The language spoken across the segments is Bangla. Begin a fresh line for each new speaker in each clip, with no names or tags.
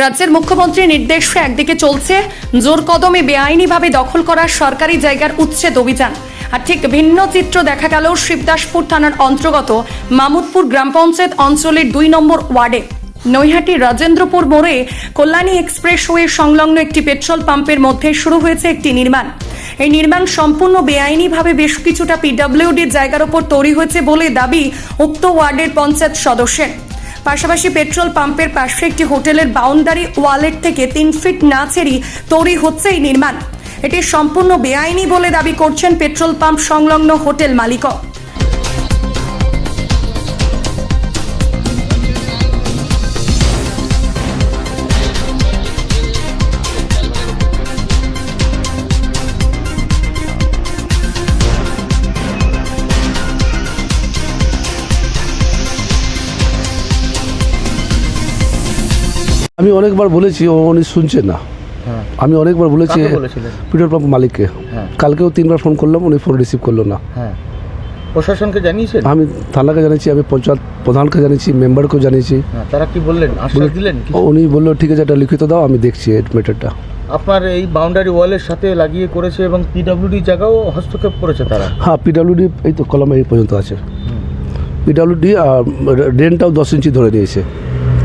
রাজ্যের মুখ্যমন্ত্রীর নির্দেশে একদিকে চলছে জোর কদমে বেআইনিভাবে দখল করা সরকারি জায়গার উচ্ছেদ অভিযান। আর ঠিক ভিন্ন চিত্র দেখা গেল শিবদাসপুর থানার অন্তর্গত মামুদপুর গ্রাম পঞ্চায়েত অঞ্চলের দুই নম্বর ওয়ার্ডে। নৈহাটি রাজেন্দ্রপুর মোড়ে কল্যাণী এক্সপ্রেসওয়ে সংলগ্ন একটি পেট্রোল পাম্পের মধ্যে শুরু হয়েছে একটি নির্মাণ। এই নির্মাণ সম্পূর্ণ বেআইনিভাবে বেশ কিছুটা পিডব্লিউডির জায়গার ওপর তৈরি হয়েছে বলে দাবি উক্ত ওয়ার্ডের পঞ্চায়েত সদস্যের। পাশাপাশি পেট্রোল পাম্পের পাশে একটি হোটেলের বাউন্ডারি ওয়ালেট থেকে তিন ফিট না ছেড়েই তৈরি হচ্ছে এই নির্মাণ। এটি সম্পূর্ণ বেআইনি বলে দাবি করছেন পেট্রোল পাম্প সংলগ্ন হোটেল মালিকও।
আমি অনেকবার বলেছি ও উনি শুনছে না।
হ্যাঁ।
আমি অনেকবার বলেছি পেট্রোল পাম্প মালিককে।
হ্যাঁ।
কালকেও তিনবার ফোন করলাম উনি ফোন রিসিভ করল না।
হ্যাঁ। প্রশাসনকে জানিয়েছেন?
আমি থানাকে জানিয়েছি আমি পঞ্চায়েত প্রধানকে জানিয়েছি মেম্বারকেও জানিয়েছি।
তারা কি বললেন? আশ্বাস দিলেন
ও উনি বলল ঠিক আছে এটা লিখিত দাও আমি দেখছি ম্যাটারটা
আপনার এই বাউন্ডারি ওয়ালের সাথে লাগিয়ে করেছে এবং পিডব্লিউডি জায়গাও হস্তক্ষেপ করেছে তারা?
হ্যাঁ পিডাব্লিউডি এই তো কলমে এই পর্যন্ত আছে। পিডাব্লিউডি ড্রেনটাও দশ ইঞ্চি ধরে নিয়েছে।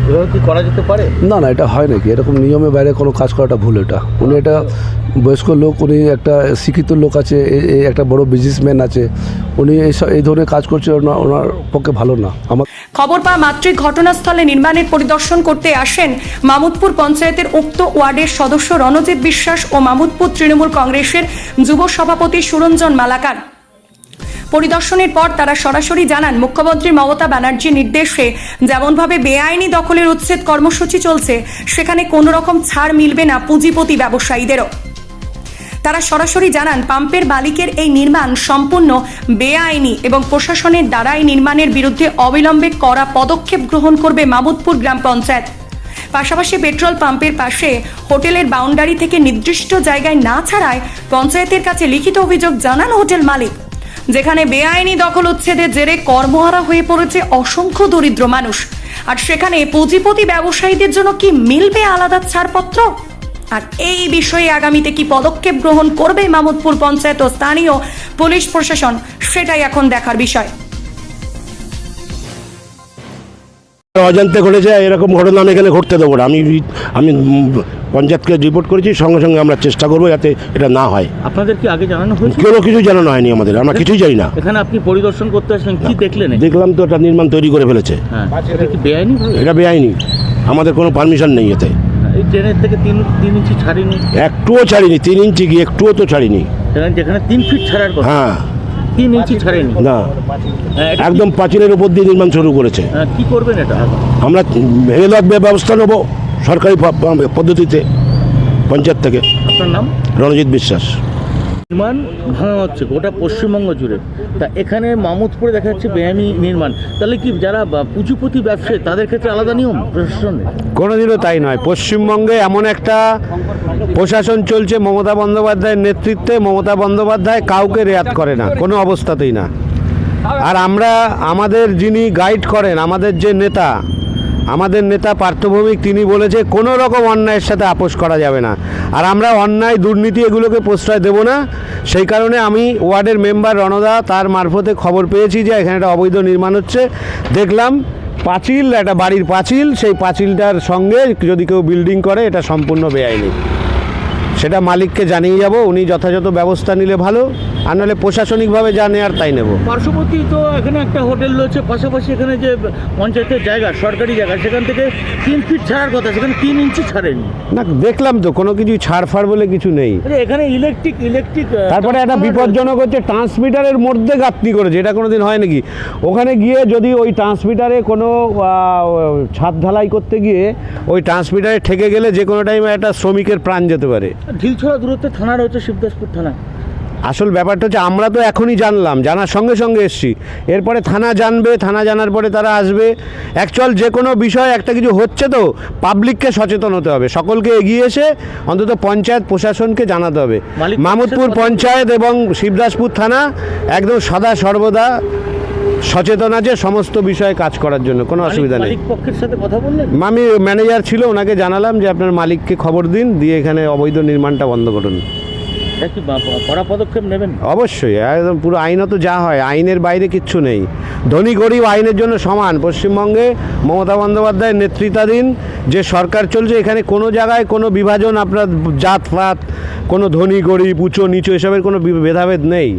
এভাবে কি করা যেতে পারে?
না না এটা হয় নাকি? এরকম নিয়মে বাইরে কোনো কাজ করাটা ভুল এটা। উনি এটা বয়স্ক লোক উনি একটা শিক্ষিত লোক আছে একটা বড় বিজনেসম্যান আছে। উনি এইসব এই ধরনের কাজ করছে ওনা- ওনার পক্ষে ভালো না। আমার
খবর পাওয়া মাত্রই ঘটনাস্থলে নির্মাণের পরিদর্শন করতে আসেন মামুদপুর পঞ্চায়েতের উক্ত ওয়ার্ডের সদস্য রণজিৎ বিশ্বাস ও মামুদপুর তৃণমূল কংগ্রেসের যুব সভাপতি সুরঞ্জন মালাকার। পরিদর্শনের পর তারা সরাসরি জানান, মুখ্যমন্ত্রী মমতা ব্যানার্জির নির্দেশে যেমনভাবে বেআইনি দখলের উচ্ছেদ কর্মসূচি চলছে, সেখানে কোনো রকম ছাড় মিলবে না পুঁজিপতি ব্যবসায়ীদেরও। তারা সরাসরি জানান, পাম্পের মালিকের এই নির্মাণ সম্পূর্ণ বেআইনি এবং প্রশাসনের দ্বারা এই নির্মাণের বিরুদ্ধে অবিলম্বে করা পদক্ষেপ গ্রহণ করবে মামুদপুর গ্রাম পঞ্চায়েত। পাশাপাশি পেট্রোল পাম্পের পাশে হোটেলের বাউন্ডারি থেকে নির্দিষ্ট জায়গায় না ছাড়ায় পঞ্চায়েতের কাছে লিখিত অভিযোগ জানান হোটেল মালিক। যেখানে বেআইনি দখল উচ্ছেদের জেরে কর্মহারা হয়ে পড়েছে অসংখ্য দরিদ্র মানুষ। আর সেখানে পুঁজিপতি ব্যবসায়ীদের জন্য কি মিলবে আলাদা ছাড়পত্র? আর এই বিষয়ে আগামীতে কি পদক্ষেপ গ্রহণ করবে মামুদপুর পঞ্চায়েত ও স্থানীয় পুলিশ প্রশাসন, সেটাই এখন দেখার বিষয়।
অজান্তে ঘটেছে, এরকম ঘটনা আমি এখানে ঘটতে দেবো না। আমি আমি পঞ্চায়েতকে রিপোর্ট করেছি সঙ্গে সঙ্গে আমরা চেষ্টা করব যাতে এটা না হয়।
আপনাদের কি আগে জানানো হয়েছে
কোনো কিছু জানানো হয়নি আমাদের আমরা কিছুই জানি না।
এখানে আপনি পরিদর্শন করতে আসলেন কি দেখলেন?
দেখলাম তো এটা নির্মাণ তৈরি করে ফেলেছে।
হ্যাঁ এটা বেআইনি
আমাদের কোনো পারমিশন নেই এতে।
এই ট্রেনের থেকে তিন তিন ইঞ্চি ছাড়িনি।
একটুও ছাড়িনি তিন ইঞ্চি কি একটুও তো ছাড়িনি।
যেখানে তিন ফিট ছাড়ার কথা।
হ্যাঁ।
তিন ইঞ্চি ছাড়েনি।
না।
হ্যাঁ,
একদম পাঁচিলের উপর দিয়ে নির্মাণ শুরু করেছে।
হ্যাঁ, কি করবেন এটা?
আমরা ভেঙে দেওয়ার ব্যবস্থা নেব। সরকারি পদ্ধতিতে পঞ্চায়েত থেকে।
আপনার নাম?
রণজিৎ বিশ্বাস।
নির্মাণ ভাঙা হচ্ছে গোটা পশ্চিমবঙ্গ জুড়ে। তা এখানে মামুদপুরে দেখা যাচ্ছে বেআইনি নির্মাণ। তাহলে কি যারা পুঁজিপতি ব্যবসায়ী তাদের ক্ষেত্রে আলাদা নিয়ম প্রশাসনের
কোনোদিনও তাই নয়। পশ্চিমবঙ্গে এমন একটা প্রশাসন চলছে মমতা বন্দ্যোপাধ্যায়ের নেতৃত্বে মমতা বন্দ্যোপাধ্যায় কাউকে রেয়াত করে না কোনো অবস্থাতেই না। আর আমরা আমাদের যিনি গাইড করেন আমাদের যে নেতা আমাদের নেতা পার্থভৌমিক তিনি বলেছে, কোনো রকম অন্যায়ের সাথে আপোষ করা যাবে না। আর আমরা অন্যায়, দুর্নীতি এগুলোকে প্রশ্রয় দেব না। সেই কারণে আমি ওয়ার্ডের মেম্বার রণদা, তার মারফতে খবর পেয়েছি যে এখানে একটা অবৈধ নির্মাণ হচ্ছে। দেখলাম পাঁচিল, একটা বাড়ির পাঁচিল, সেই পাঁচিলটার সঙ্গে যদি কেউ বিল্ডিং করে, এটা সম্পূর্ণ বেআইনি। সেটা মালিককে জানিয়ে যাব, উনি যথাযথ ব্যবস্থা নিলে ভালো। আর নাহলে প্রশাসনিকভাবে যা নেওয়ার তাই নেব।
পার্শ্ববর্তী তো এখানে একটা হোটেল রয়েছে পাশাপাশি এখানে যে পঞ্চায়েতের জায়গা সরকারি জায়গা সেখান থেকে তিন ফিট ছাড়ার কথা সেখানে তিন ইঞ্চি ছাড়েনি।
না দেখলাম তো কোনো কিছু ছাড় ফাড় বলে কিছু নেই।
আরে এখানে ইলেকট্রিক ইলেকট্রিক
তারপরে একটা বিপজ্জনক হচ্ছে ট্রান্সমিটারের মধ্যে গাঁথনি করেছে এটা কোনো দিন হয় নাকি? ওখানে গিয়ে যদি ওই ট্রান্সমিটারে কোনো ছাদ ঢালাই করতে গিয়ে ওই ট্রান্সমিটারে ঠেকে গেলে যে কোনো টাইমে একটা শ্রমিকের প্রাণ যেতে পারে।
ঢিলছড়া দূরত্বে থানা রয়েছে শিবদাসপুর থানা
আসল ব্যাপারটা হচ্ছে আমরা তো এখনই জানলাম জানার সঙ্গে সঙ্গে এসছি। এরপরে থানা জানবে থানা জানার পরে তারা আসবে। অ্যাকচুয়াল যে কোনো বিষয় একটা কিছু হচ্ছে তো পাবলিককে সচেতন হতে হবে। সকলকে এগিয়ে এসে অন্তত পঞ্চায়েত প্রশাসনকে জানাতে হবে। মামুদপুর পঞ্চায়েত এবং শিবদাসপুর থানা একদম সদা সর্বদা সচেতন আছে সমস্ত বিষয়ে কাজ করার জন্য কোনো অসুবিধা নেই। আমি ম্যানেজার ছিল ওনাকে জানালাম যে আপনার মালিককে খবর দিন দিয়ে এখানে অবৈধ নির্মাণটা বন্ধ করুন।
কড়া পদক্ষেপ নেবেন।
অবশ্যই একদম পুরো আইনত যা হয় আইনের বাইরে কিচ্ছু নেই। ধনী গরিব আইনের জন্য সমান। পশ্চিমবঙ্গে মমতা বন্দ্যোপাধ্যায়ের নেতৃত্বাধীন যে সরকার চলছে এখানে কোনো জায়গায় কোনো বিভাজন আপনার জাত ফাত কোনো ধনী গরিব উঁচু নিচু এসবের কোনো ভেদাভেদ নেই।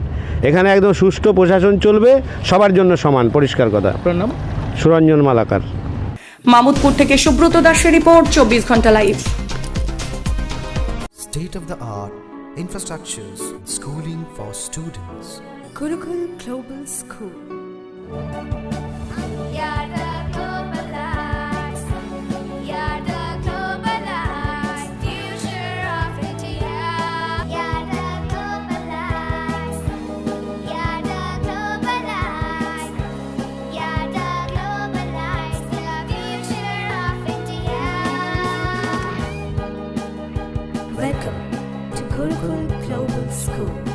এখানে একদম সুষ্ঠু প্রশাসন চলবে সবার জন্য সমান পরিষ্কার কথা।
আপনার নাম?
সুরঞ্জন মালাকার।
মামুদপুর থেকে সুব্রত দাসের রিপোর্ট চব্বিশ ঘণ্টা live.
State of the art infrastructures, schooling for students.
Gurukul Global School. Papo.